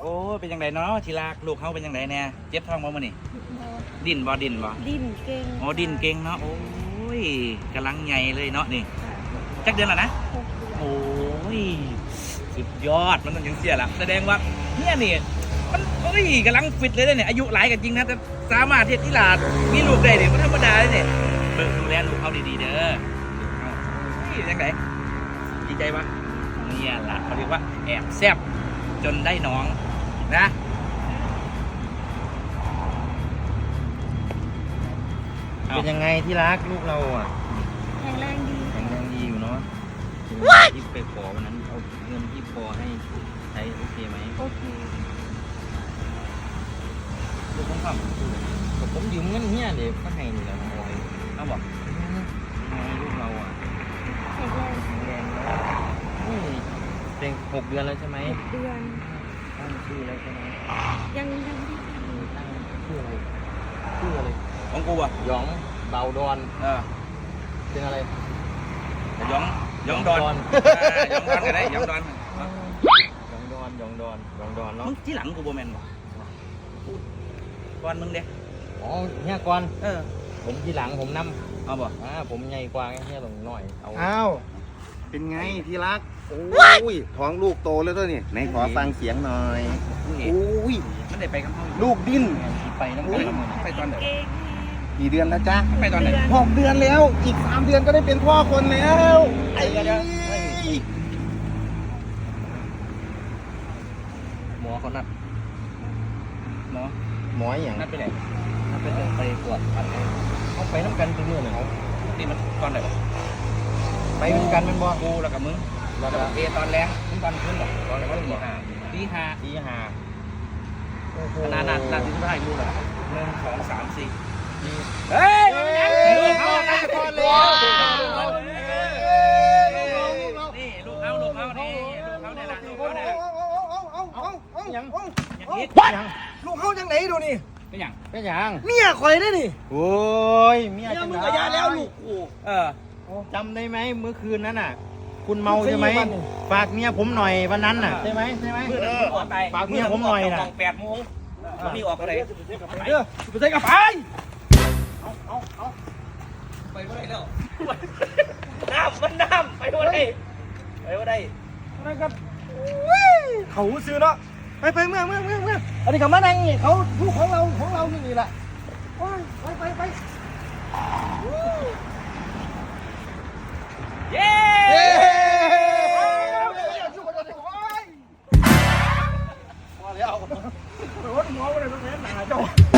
โอ้เป็นยังไงเนาะทีลากลูกเขาเป็นยังไงแน่เจ็บท้องบ่มื่นี่ดินบ่ดินบ่ดินเก่งอ๋อดินเก่งเนาะโอ้ยกำลังใหญ่เลยเนาะนี่จักเดือนละนะโอ้ยสุดยอดมันต้องยังเสียละแสดงว่าเนี่ยนี่มันโอ้ยกำลังฟิตเลยเนี่ยอายุหลายกันจริงนะแต่สามารถเทียบทีลาดมีลูกได้เนี่ยมันธรรมดาเลยเนี่ยดูแลลูกเขาดีๆเด้อยังไงดีใจปะ เนี่ยละเขาเรียกว่าแอบแซบจนได้น้องนะเอาเป็นยังไงที่รักลูกเราอะแข็งแรงดีแข็งแรงดีอยู่เนาะที่ไปขอวันนั้นเอาเงินที่พอให้ใช้โอเคไหมโอเคลูกผมครับก็ผมยืมเงินเฮียเดี๋ยวก็ให้นี่แหละน้องบอย เอาบอก น้องลูกเราอะ แข็งแรง แข็งแรงแล้วนี่ เป็นหกเดือนแล้วใช่ไหมหกเดือน ตั้งชื่อแล้วใช่ไหมยังยังไม่ได้ทตั้งชื่ออะไรชื่ออะไรของกูอะหยองเบาดอนเออเป็นอะไรหยองหยองดอนหยองดอนเออหยองดอนก็ได้หยองดอนหยองดอนหยองดอนหยองดอนเนาะมึงที่หลังกูโบแมนบ่ก่อนมึงเด้อ๋อเฮียก่อนเออผมทีหลังผมนเอาบ่ำอ่าผมใหญ่กว่าเฮียลงหน่อยเอาอ้าว เป็นไงที่รักโอ้ยท้องลูกโตแล้วด้วยนี่ไหนขอฟังเสียงหน่อยมึงเห็นโอ้ยมันได้ไปกับเขาอยู่ลูกดิ้นไปน้ำกันละมือนะไปตอนไหนำเก่งกี่เดือนแล้วจ๊ะไปตอนไหนหกเดือนแล้ว อีกสามเดือนก็ได้เป็นพ่อคนแล้วไอ้เดี๋ยวเดี๋ยวหมอเขานัดหมอหมออย่างนัดไปไหนนัดไปเจอไปตรวจปัดให้เขาไปน้ำกันเป็นเมื่อเลยเขานี่มันตอนไหนบ่ ไปเหมือนกันเป็นบ่กูแล้วกับมึงแล้วก็เอตอนแรงมึงตอนขึ้นหรอตอนแรงตีห้าตีห้าตีห้าขนาดนั้นนาทีสุดท้ายกูเหรอหนึ่งสองสามสี่ตีเฮ้ยลูลูกกเขาเขานะก่อนลูเลยกเขานี่ลูกเขาลูกเขานี่ลูกเขาเนี่ยนะลูกเขาเนี่ยยังอย่างนี้ยังลูกเขาจังไหนดูนี่เป็นอย่างเป็นยังเมียคอยได้นี่โอ้ยเมียเมียจังมึงไดกับยาแล้วลูกกูเออ จำได้ไหมเมื่อคืนนั้นน่ะ คุณเมาใช่ไหมคุณเคยอยู่บ้านนี่ฝากเมียผมหน่อยวันนั้นน่ะใช่ไหมใช่ไหมเมื่อนั้นออกไปฝากเมียผมหน่อยน่ะแปดโมงมันมีออกอะไรเด้อไปใส่กับไปไปว่าได้แล้วน้ำมันน้ำไปว่าได้ไปว่าได้อะไรกันเขาซื้อเนาะไปไปเมื่อเมื่อเมื่อเมื่ออันนี้เขามานั่งนี่เขาลูกของเราของเรานี่แหละโอ้ยไปไปไป พอแล้วรถหมออะ